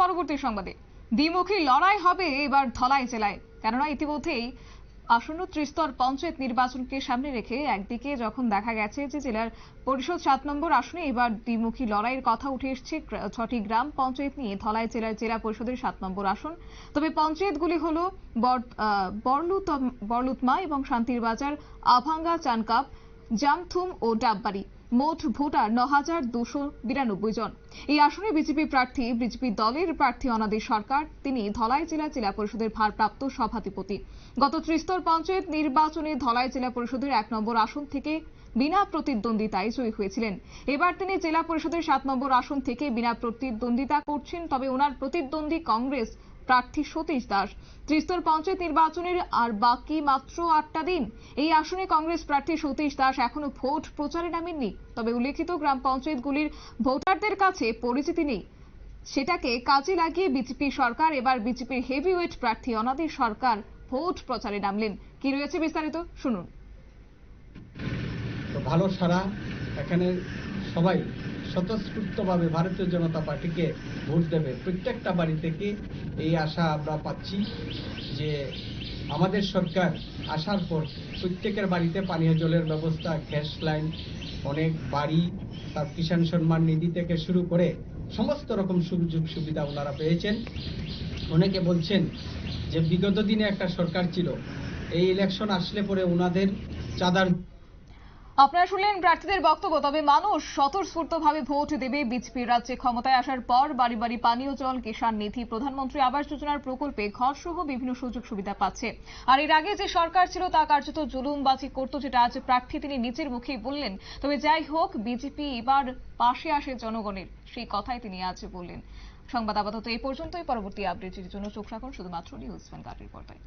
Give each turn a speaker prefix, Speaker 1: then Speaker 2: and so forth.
Speaker 1: পরবর্তী সংবাদে। দ্বিমুখী লড়াই হবে এবার ধলাই জেলায়। কেননা ইতিমধ্যেই আসন্ন ত্রিস্তর পঞ্চায়েত নির্বাচনকে সামনে রেখে একদিকে যখন দেখা গেছে যে জেলার পরিষদ সাত নম্বর আসনে এবার দ্বিমুখী লড়াইয়ের কথা উঠে এসছে ছটি গ্রাম পঞ্চায়েত নিয়ে ধলাই জেলার জেলা পরিষদের সাত নম্বর আসন। তবে পঞ্চায়েতগুলি হল বরলুতমা এবং শান্তির বাজার, আভাঙ্গা, চানকাপ, জামথুম ও ডাববাড়ি। মোট ভোটার ন হাজার দুশো বিরানব্বই জন। এই আসনে বিজেপি প্রার্থী, বিজেপি দলের প্রার্থী অনাদি সরকার, তিনি ধলাই জেলা জেলা পরিষদের ভারপ্রাপ্ত সভাধিপতি। গত ত্রিস্তর পঞ্চায়েত নির্বাচনে ধলাই জেলা পরিষদের এক নম্বর আসন থেকে বিনা প্রতিদ্বন্দ্বিতায় জয়ী হয়েছিলেন। এবার তিনি জেলা পরিষদের সাত নম্বর আসন থেকে বিনা প্রতিদ্বন্দ্বিতা করছেন, তবে ওনার প্রতিদ্বন্দ্বী কংগ্রেস প্রার্থী সতীশ দাস। ত্রিস্তর পঞ্চায়েত নির্বাচনের আর বাকি মাত্র আটটা দিন। এই আসনে কংগ্রেস প্রার্থী সতীশ দাস এখনও ভোট প্রচারে নামেননি। তবে উল্লেখিত গ্রাম পঞ্চায়েতগুলির ভোটারদের কাছে পরিচিতি নেই। সেটাকে কাজে লাগিয়ে বিজেপি সরকার, এবার বিজেপির হেভিওয়েট প্রার্থী অনাদি সরকার ভোট প্রচারে নামলেন। কি রয়েছে বিস্তারিত? শুনুন।
Speaker 2: ভালো সারা এখানে সবাই স্বতঃস্ফূর্তভাবে ভারতীয় জনতা পার্টিকে ভোট দেবে। প্রত্যেকটা বাড়ি থেকে এই আশা আমরা পাচ্ছি যে আমাদের সরকার আসার পর প্রত্যেকের বাড়িতে পানীয় জলের ব্যবস্থা, গ্যাস লাইন, অনেক বাড়ি, তার কিষাণ সম্মান নিধি থেকে শুরু করে সমস্ত রকম সুযোগ সুবিধা ওনারা পেয়েছেন। অনেকে বলছেন যে বিগত দিনে একটা সরকার ছিল, এই ইলেকশন আসলে পরে ওনাদের চাঁদার
Speaker 1: আপনারা শুনলেন প্রার্থীদের বক্তব্য, তবে মানুষ স্বতঃস্ফূর্তভাবে ভোট দেবে বিজেপির রাজ্যে ক্ষমতায় আসার পর বাড়ি বাড়ি পানীয় জল, কিষাণ নিধি, প্রধানমন্ত্রী আবাস যোজনার প্রকল্পে ঘর সহ বিভিন্ন সুযোগ সুবিধা পাচ্ছে। আর এর আগে যে সরকার ছিল তা কার্যত জুলুমবাজি করতো, যেটা আজ প্রার্থী তিনি নিজের মুখেই বললেন। তবে যাই হোক, বিজেপি এবার পাশে আসে জনগণের, সেই কথাই তিনি আজ বললেন। সংবাদ আপাতত এই পর্যন্তই। পরবর্তী আপডেটের জন্য চোখ রাখুন শুধুমাত্র নিউজ ভ্যানগার্ডের পর্দায়।